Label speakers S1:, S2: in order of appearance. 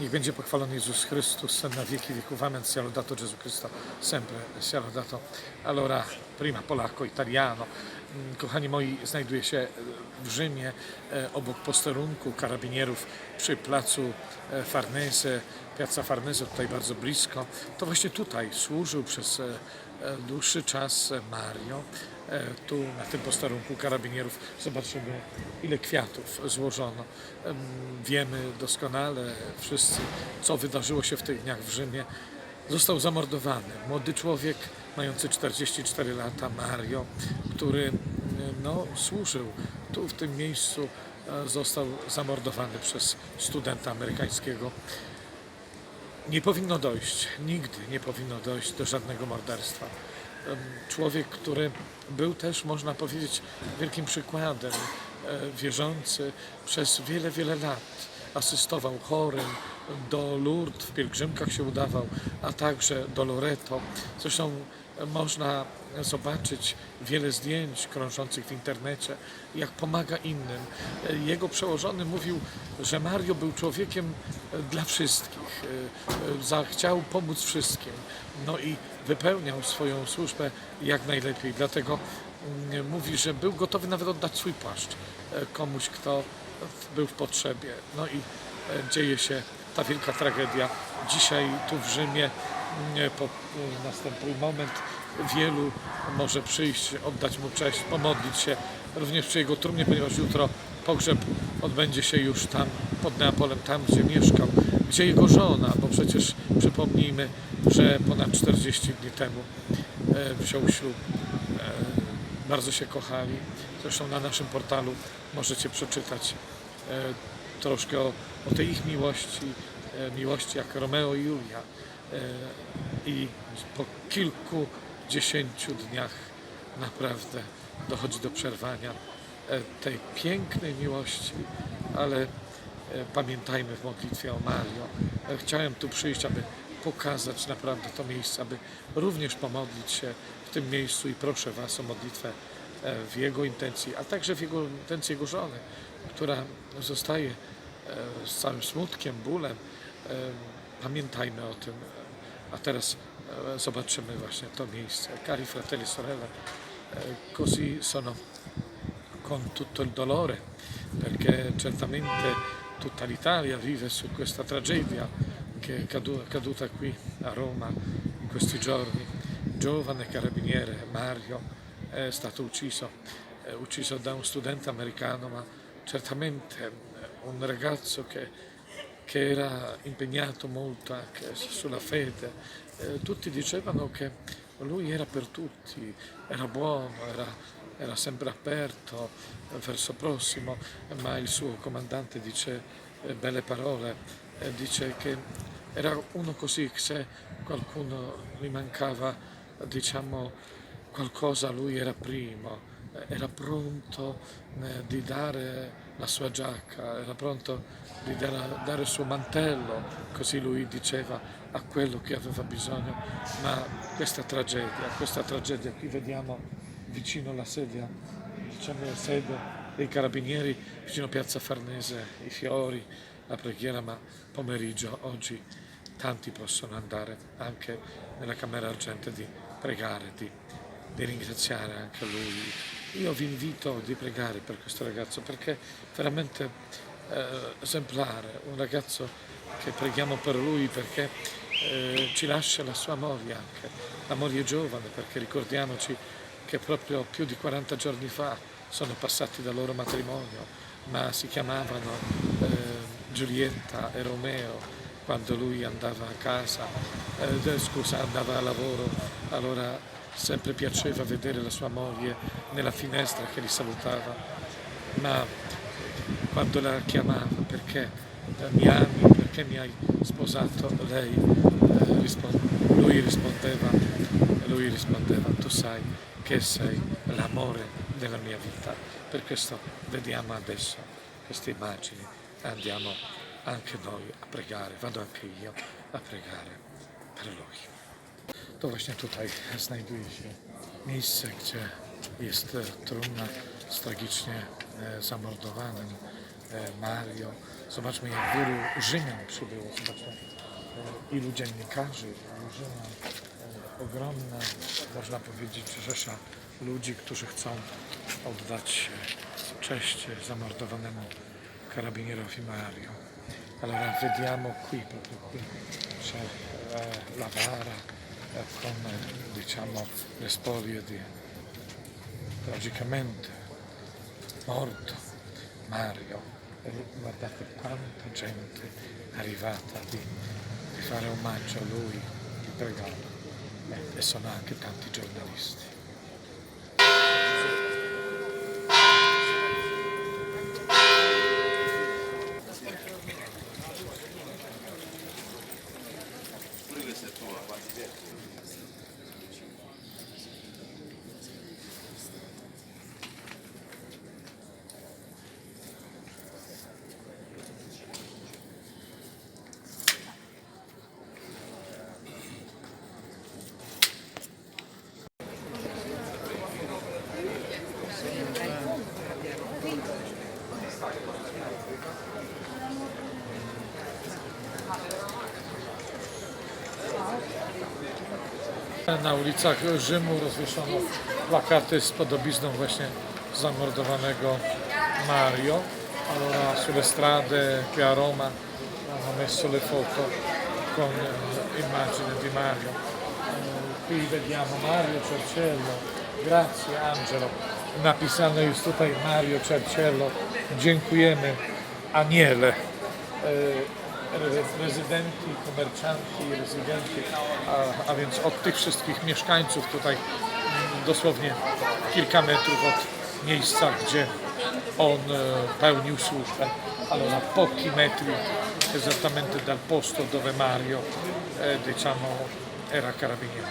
S1: Niech będzie pochwalony Jezus Chrystus na wieki wieków. Amen. Sia lodato Gesù Cristo. Sempre sia lodato. Allora, prima polacco, italiano. Kochani moi, znajduję się w Rzymie, e, obok posterunku karabinierów przy placu e, Farnese, Piazza Farnese, tutaj bardzo blisko. To właśnie tutaj służył przez e, dłuższy czas Mario. Tu na tym posterunku karabinierów zobaczymy, ile kwiatów złożono. Em, Wiemy doskonale wszyscy, co wydarzyło się w tych dniach w Rzymie. Został zamordowany młody człowiek, mający 44 lata, Mario, który m, no, służył tu w tym miejscu, e, został zamordowany przez studenta amerykańskiego. Nie powinno dojść, nigdy nie powinno dojść do żadnego morderstwa. Człowiek, który był też, można powiedzieć, wielkim przykładem, e, wierzący przez wiele, wiele lat. Asystował chorym, do Lourdes w pielgrzymkach się udawał, a także do Loreto. Zresztą e, można zobaczyć wiele zdjęć krążących w internecie, jak pomaga innym. E, Jego przełożony mówił, że Mario był człowiekiem e, dla wszystkich, zachciał pomóc wszystkim. No i wypełniał swoją służbę jak najlepiej. Dlatego mm, mówi, że był gotowy nawet oddać swój płaszcz komuś, kto był w potrzebie. No i dzieje się ta wielka tragedia. Dzisiaj tu w Rzymie e, następuje moment. Wielu może przyjść, oddać mu cześć, pomodlić się również przy jego trumnie, ponieważ jutro pogrzeb odbędzie się już tam pod Neapolem, tam gdzie mieszkał, gdzie jego żona, bo przecież przypomnijmy, że ponad 40 dni temu e, wziął ślub. E, bardzo się kochali. Zresztą na naszym portalu możecie przeczytać troszkę o, o tej ich miłości, e, miłości jak Romeo i Julia. E, I po kilkudziesięciu dniach naprawdę dochodzi do przerwania e, tej pięknej miłości, ale pamiętajmy w modlitwie o Mario. Chciałem tu przyjść, aby pokazać naprawdę to miejsce, aby również pomodlić się w tym miejscu i proszę Was o modlitwę w Jego intencji, a także w Jego intencji Jego żony, która zostaje z całym smutkiem, bólem. Pamiętajmy o tym. A teraz zobaczymy właśnie to miejsce. Cari fratelli sorelle, eh, così sono con tutto il dolore, perché certamente tutta l'Italia vive su questa tragedia che è cadu- accaduta qui a Roma in questi giorni. Giovane carabiniere Mario è stato ucciso, è ucciso da un studente americano, ma certamente eh, un ragazzo che che era impegnato molto anche sulla fede. Eh, tutti dicevano che lui era per tutti, era buono, era, era sempre aperto eh, verso il prossimo, ma il suo comandante dice eh, belle parole, eh, dice che era uno così, se qualcuno gli mancava, diciamo, qualcosa lui era primo, eh, era pronto eh, di dare la sua giacca, era pronto di dare, dare il suo mantello, così lui diceva a quello che aveva bisogno. Ma questa tragedia, questa tragedia, qui vediamo vicino alla sedia, diciamo la sede dei carabinieri, vicino Piazza Farnese, i fiori, la preghiera, ma pomeriggio oggi tanti possono andare anche nella Camera Argente di pregare, di, di ringraziare anche lui. Io vi invito di pregare per questo ragazzo perché è veramente eh, esemplare, un ragazzo che preghiamo per lui perché eh, ci lascia la sua moglie anche, la moglie giovane perché ricordiamoci che proprio più di 40 giorni fa sono passati dal loro matrimonio, ma si chiamavano eh, Giulietta e Romeo quando lui andava a casa, eh, scusa, andava a lavoro, allora sempre piaceva vedere la sua moglie nella finestra che li salutava, ma quando la chiamava perché eh, mi ami, perché mi hai sposato, lei, eh, lui rispondeva, lui rispondeva, tu sai che sei l'amore della mia vita. Per questo vediamo adesso queste immagini e andiamo anche noi a pregare, vado anche io a pregare per lui. To właśnie tutaj znajduje się miejsce, gdzie jest e, trumna z tragicznie e, zamordowanym e, Mario. Zobaczmy, jak wielu Rzymian przybyło. Zobaczmy, ilu dziennikarzy, olbrzyma, e, ogromna, można powiedzieć, rzesza ludzi, którzy chcą oddać cześć zamordowanemu karabinierowi Mario. Allora vediamo qui, proprio qui, c'è eh, la bara eh, con diciamo le spolie di tragicamente morto Mario. Guardate quanta gente è arrivata di, di fare omaggio a lui, di pregare. Eh, E sono anche tanti giornalisti. Na ulicach Rzymu rozwieszono plakaty z podobizną właśnie zamordowanego Mario. Allora sulle strade qui a Roma hanno messo le foto con eh, immagine di Mario. Eh, Qui vediamo Mario Cerciello, grazie Angelo. Napisane jest tutaj Mario Cerciello, dziękujemy Aniele. E, re- rezydenci, komercanci, rezydenci, a, a więc od tych wszystkich mieszkańców tutaj mm, dosłownie kilka metrów od miejsca, gdzie on e, pełnił służbę. Allora, pochi metri esattamente dal posto dove Mario, eh, diciamo, era carabiniere.